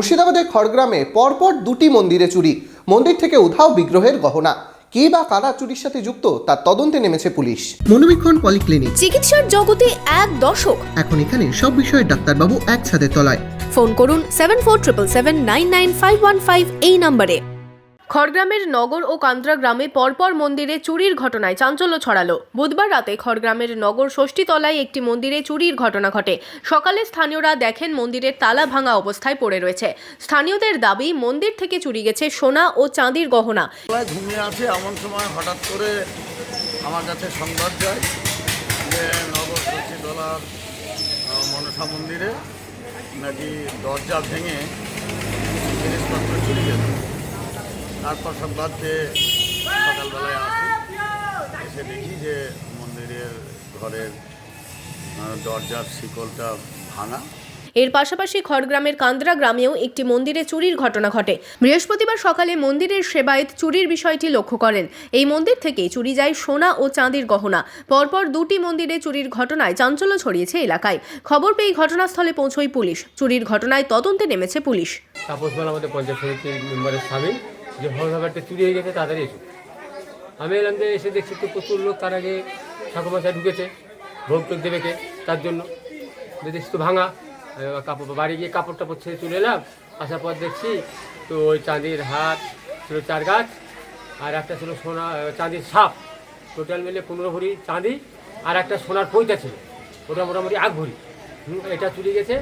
মুর্শিদাবাদের খড়গ্রামে পরপর দুটি মন্দিরে চুরি। মন্দির থেকে উধাও বিগ্রহের গহনা। কে বা কারা চুরির সাথে যুক্ত তার তদন্তে নেমেছে পুলিশ। মনোবীক্ষণ পলিক্লিনিক। চিকিৎসার জগতে এক দশক। এখন এখানে সব বিষয়ে ডাক্তারবাবু একসাথে তলায়। ফোন করুন seven four triple seven nine nine five one five এই নম্বরে। খড়গ্রামের নগর ও কান্দ্রা গ্রামে পরপর মন্দিরে চুরির ঘটনায় চাঞ্চল্য ছড়ালো। বুধবার রাতে খড়গ্রামের নগর ষষ্ঠীতলায় একটি মন্দিরে চুরির ঘটনা ঘটে। সকালে স্থানীয়রা দেখেন মন্দিরের তালা ভাঙা অবস্থায় পড়ে রয়েছে। স্থানীয়দের দাবি মন্দির থেকে চুরি গেছে সোনা ও চাঁদির গহনা। আছি এমন সময় হঠাৎ করে আমার কাছে সংবাদ যায় যে নগর আহ, মনসা মন্দিরে নাকি দরজা ভেঙে জিনিসপত্র চুরি গেছে তারপর সংবাদ পেয়ে সকালবেলায় আসি। এসে দেখি যে মন্দিরের ঘরের দরজার শিকলটা ভাঙা। এর পাশাপাশি খড়গ্রামের কান্দ্রা গ্রামেও একটি মন্দিরে চুরির ঘটনা ঘটে। বৃহস্পতিবার সকালে মন্দিরের সেবায়েত চুরির বিষয়টি লক্ষ্য করেন। এই মন্দির থেকেই চুরি যায় সোনা ও চাঁদির গহনা। পরপর দুটি মন্দিরে চুরির ঘটনায় চাঞ্চল্য ছড়িয়েছে এলাকায়। খবর পেয়ে ঘটনাস্থলে পৌঁছয় পুলিশ। চুরির ঘটনায় তদন্তে নেমেছে পুলিশ। তাপস আমাদের পঞ্চায়েত সমিতির মেম্বারের স্বামী। যে ভরভাবারটা চুরি হয়ে গেছে তাড়াতাড়ি এসো। আমি এলাম যে এসে দেখছি তো প্রচুর লোক তার আগে ঠাকুরমাশায় ঢুকেছে ভোগ টোক দেবে কে তার জন্য। দেখছি তো ভাঙা কাপড় বাড়ি গিয়ে কাপড় টাপড় ছেড়ে চলে এলাম আসার পর দেখছি তো ওই চাঁদির হাত ছিল চার গাছ আর একটা ছিল সোনা চাঁদির সাপ। টোটাল মিলে পনেরো ভরি চাঁদি আর একটা সোনার পৈতা ছিল। ওটা মোটামুটি আগ ভরি। হুম, এটা চুরি গেছে।